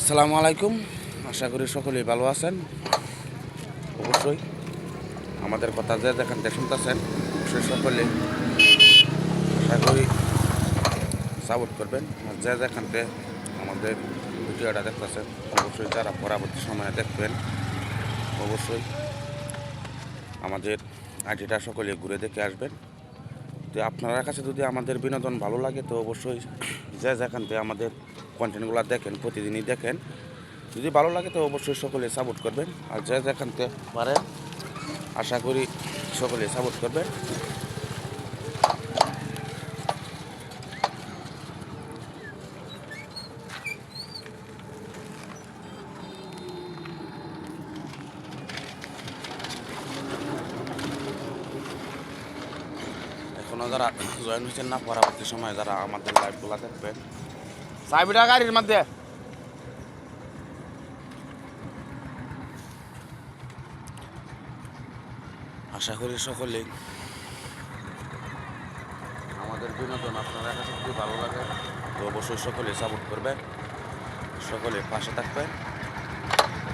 আসসালামু আলাইকুম। আশা করি সকলেই ভালো আছেন। অবশ্যই আমাদের কথা যে থেকে শুনতেছেন, অবশ্যই সকলে আশা করি সাপোর্ট করবেন। আর যে থেকে আমাদের ভিডিওটা দেখতেছেন, অবশ্যই যারা পরবর্তী সময়ে দেখবেন, অবশ্যই আমাদের আইডিটা সকলে ঘুরে দেখে আসবেন। তো আপনার কাছে যদি আমাদের বিনোদন ভালো লাগে, তো অবশ্যই যে যেখান আমাদের কন্টেন্টগুলো দেখেন, প্রতিদিনই দেখেন। যদি ভালো লাগে তো অবশ্যই সকলে সাপোর্ট করবেন। আর যা যেখান পারেন, আশা করি সকলে সাপোর্ট করবেন। এখনও যারা জয়েন হয়েছেন না, পরবর্তী সময় যারা আমাদের লাইভগুলো দেখবেন সাইবিটা গাড়ির মধ্যে। আশা করি সকলেই আমাদের বিনোদন আপনারা কাছে যদি ভালো লাগে। তো অবশ্যই সকলে সাপোর্ট করবেন। সকলে পাশে থাকবেন।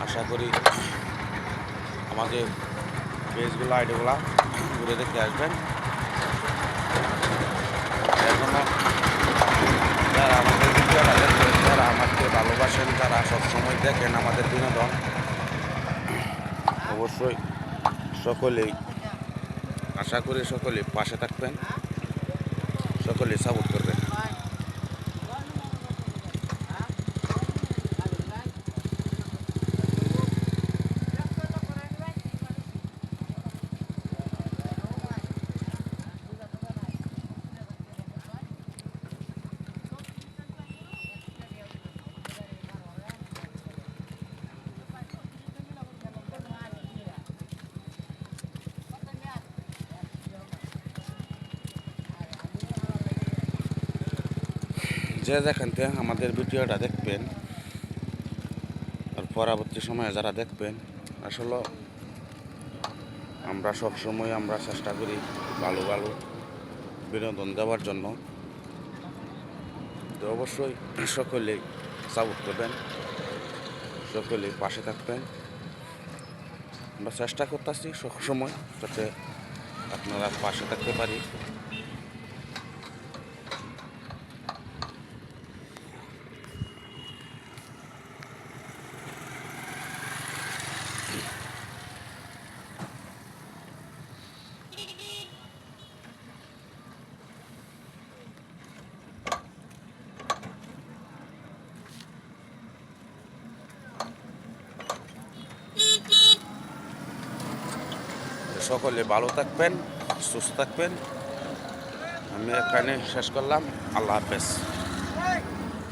আশা করি আমাদের পেজগুলো আইডিগুলো ঘুরে দেখতে আসবেন এখনও যারা আমাদের ভিডিওটা দেখবেন যারা আমাকে ভালোবাসেন যারা সবসময় দেখেন আমাদের বিনোদন। অবশ্যই সকলেই, আশা করি সকলে পাশে থাকবেন। সকলে সাপোর্ট করবেন। যে থেকে আমাদের ভিডিওটা দেখবেন, আর পরবর্তী সময়ে যারা দেখবেন, আসলে আমরা সব সময় আমরা চেষ্টা করি ভালো ভালো বিনোদন দেওয়ার জন্য। তো অবশ্যই সকলেই সাপোর্ট করবেন সকলেই পাশে থাকবেন। আমরা চেষ্টা করতেছি সবসময় যাতে আপনারা পাশে থাকতে পারি। সকলে ভালো থাকবেন সুস্থ থাকবেন। আমি এখানে শেষ করলাম। আল্লাহ হাফেজ।